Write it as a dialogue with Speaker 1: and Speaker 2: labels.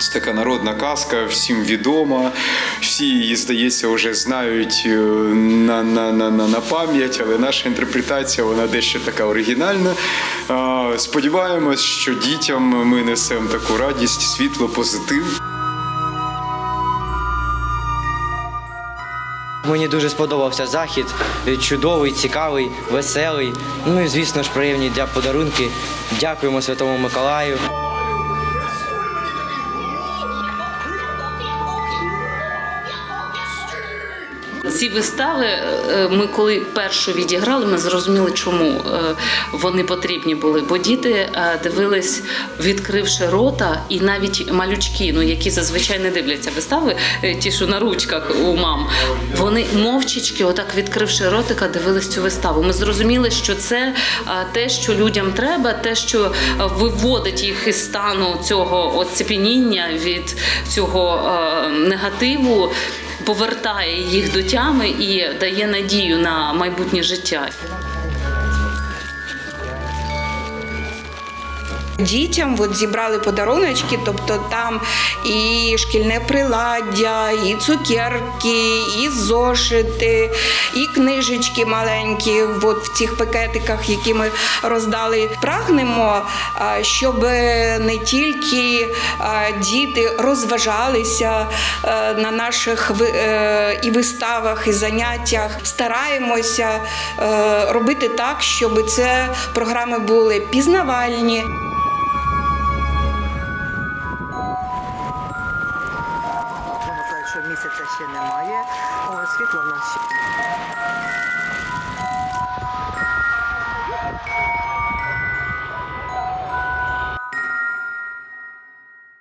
Speaker 1: Це така народна казка, всім відома. Всі її, здається, вже знають е, на, на, на, на, на пам'ять, але наша інтерпретація вона дещо така оригінальна. Сподіваємось, що дітям ми несемо таку радість, світло, позитив.
Speaker 2: Мені дуже сподобався захід. Чудовий, цікавий, веселий. Ну і звісно ж приємні для подарунки. Дякуємо Святому Миколаю.
Speaker 3: Ці вистави, е, ми коли першу відіграли, ми зрозуміли, чому е, вони потрібні були. Бо діти е, дивились, відкривши рота, і навіть малючки, ну які зазвичай не дивляться вистави, ті, що на ручках у мам, вони мовчечки, отак відкривши ротика, дивились цю виставу. Ми зрозуміли, що це те, що людям треба, те, що виводить їх із стану цього оцепеніння від цього негативу повертає їх до тями і дає надію на майбутнє життя.
Speaker 4: Дітям от зібрали подаруночки, тобто там і шкільне приладдя, і цукерки, і зошити, і книжечки маленькі от в цих пакетиках, які ми роздали. Прагнемо, щоб не тільки діти розважалися е, на наших е, і виставах, і заняттях. Стараємося е, робити так, щоб це програми були пізнавальні.
Speaker 5: Місяця ще немає. О, світло в нас ще.